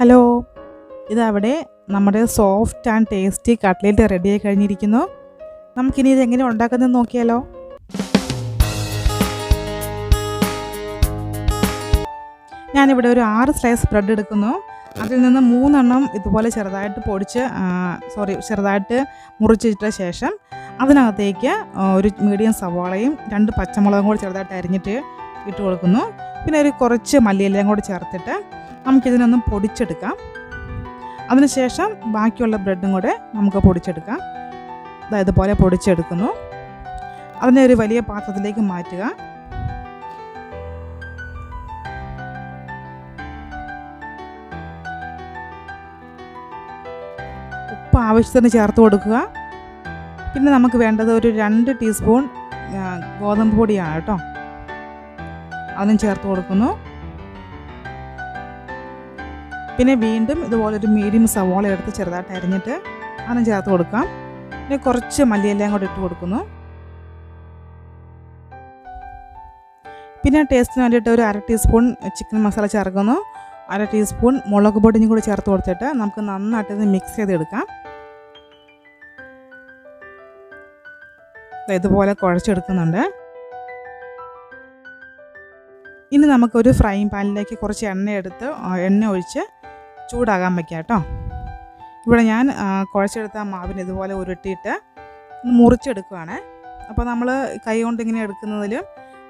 Hello. ഇതവിടെ നമ്മുടെ soft and tasty cutlet റെഡിയായി കഴിഞ്ഞിരിക്കുന്നു. നമുക്കിനി ഇതെങ്ങനെ ഉണ്ടാക്കുന്നതെന്ന് ഉണ്ടാക്കുന്നത് നോക്കിയാലോ. ഞാനിവിടെ ഒരു ആറ് സ്ലൈസ് ബ്രെഡ് എടുക്കുന്നു. അതിൽ നിന്ന് മൂന്നെണ്ണം ഇതുപോലെ ചെറുതായിട്ട് പൊടിച്ച് സോറി ചെറുതായിട്ട് മുറിച്ചിട്ട ശേഷം അതിനകത്തേക്ക് ഒരു മീഡിയം സവാളയും രണ്ട് പച്ചമുളകും കൂടി ചെറുതായിട്ട് അരിഞ്ഞിട്ട് ഇട്ട് കൊടുക്കുന്നു. പിന്നെ ഒരു കുറച്ച് മല്ലിയെല്ലാം കൂടി ചേർത്തിട്ട് നമുക്കിതിനൊന്ന് പൊടിച്ചെടുക്കാം. അതിനുശേഷം ബാക്കിയുള്ള ബ്രെഡും കൂടെ നമുക്ക് പൊടിച്ചെടുക്കാം. അതായത് പോലെ പൊടിച്ചെടുക്കുന്നു. അതിനെ ഒരു വലിയ പാത്രത്തിലേക്ക് മാറ്റുക. ഉപ്പ് ആവശ്യത്തിന് ചേർത്ത് കൊടുക്കുക. പിന്നെ നമുക്ക് വേണ്ടത് ഒരു രണ്ട് ടീസ്പൂൺ ഗോതമ്പ് പൊടിയാണ് കേട്ടോ. അതും ചേർത്ത് കൊടുക്കുന്നു. പിന്നെ വീണ്ടും ഇതുപോലെ ഒരു മീഡിയം സവോള എടുത്ത് ചെറുതായിട്ട് അരിഞ്ഞിട്ട് അതും ചേർത്ത് കൊടുക്കാം. പിന്നെ കുറച്ച് മല്ലിയെല്ലാം കൂടെ ഇട്ട് കൊടുക്കുന്നു. പിന്നെ ടേസ്റ്റിന് വേണ്ടിയിട്ട് ഒരു അര ടീസ്പൂൺ ചിക്കൻ മസാല ചേർക്കുന്നു. അര ടീസ്പൂൺ മുളക് പൊടിയും കൂടി ചേർത്ത് കൊടുത്തിട്ട് നമുക്ക് നന്നായിട്ട് ഇത് മിക്സ് ചെയ്തെടുക്കാം. ഇതുപോലെ കുഴച്ചെടുക്കുന്നുണ്ട്. ഇനി നമുക്കൊരു ഫ്രൈ പാനിലേക്ക് കുറച്ച് എണ്ണ എടുത്ത് എണ്ണ ഒഴിച്ച് ചൂടാകാൻ വയ്ക്കാം കേട്ടോ. ഇവിടെ ഞാൻ കുഴച്ചെടുത്ത മാവിന് ഇതുപോലെ ഉരുട്ടിയിട്ട് മുറിച്ചെടുക്കുകയാണ് അപ്പോൾ നമ്മൾ കൈ കൊണ്ട് ഇങ്ങനെ എടുക്കുന്നതിൽ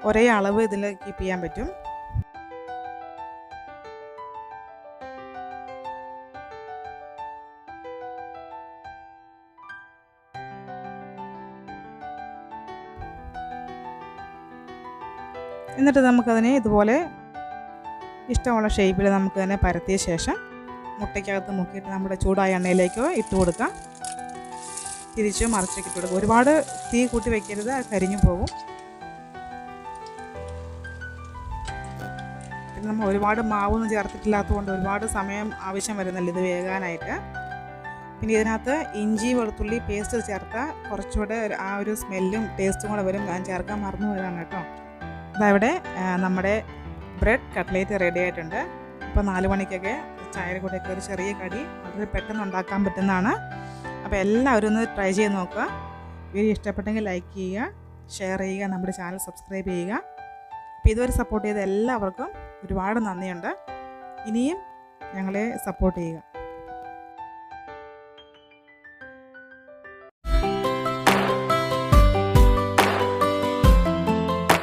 ഒരേ അളവ് ഇതിൽ കീപ്പ് ചെയ്യാൻ പറ്റും. എന്നിട്ട് നമുക്കതിനെ ഇതുപോലെ ഇഷ്ടമുള്ള ഷേപ്പിൽ നമുക്ക് തന്നെ പരത്തിയ ശേഷം മുട്ടയ്ക്കകത്ത് മുക്കിയിട്ട് നമ്മുടെ ചൂടായ എണ്ണയിലേക്ക് ഇട്ട് കൊടുക്കാം. തിരിച്ച് മറിച്ചൊക്കെ ഇട്ട് കൊടുക്കുക ഒരുപാട് തീ കൂട്ടി വെക്കരുത് കരിഞ്ഞു പോകും. പിന്നെ നമ്മൾ ഒരുപാട് മാവൊന്നും ചേർത്തിട്ടില്ലാത്തതുകൊണ്ട് ഒരുപാട് സമയം ആവശ്യം വരുന്നില്ല ഇത് വേകാനായിട്ട്. പിന്നെ ഇതിനകത്ത് ഇഞ്ചി വെളുത്തുള്ളി പേസ്റ്റ് ചേർത്താൽ കുറച്ചുകൂടെ ആ ഒരു സ്മെല്ലും ടേസ്റ്റും കൂടെ വരും. ഞാൻ ചേർക്കാൻ മറന്നു പോയതാണ് കേട്ടോ. അതവിടെ നമ്മുടെ ബ്രെഡ് കട്ട്ലേറ്റ് റെഡി ആയിട്ടുണ്ട്. ഇപ്പോൾ നാല് മണിക്കൊക്കെ ചായയുടെ കൂടെയൊക്കെ ഒരു ചെറിയ കടി വളരെ പെട്ടെന്ന് ഉണ്ടാക്കാൻ പറ്റുന്നതാണ്. അപ്പോൾ എല്ലാവരും ഒന്ന് ട്രൈ ചെയ്ത് നോക്കുക. വീഡിയോ ഇഷ്ടപ്പെട്ടെങ്കിൽ ലൈക്ക് ചെയ്യുക ഷെയർ ചെയ്യുക നമ്മുടെ ചാനൽ സബ്സ്ക്രൈബ് ചെയ്യുക. അപ്പോൾ ഇതുവരെ സപ്പോർട്ട് ചെയ്ത എല്ലാവർക്കും ഒരുപാട് നന്ദിയുണ്ട്. ഇനിയും ഞങ്ങളെ സപ്പോർട്ട് ചെയ്യുക.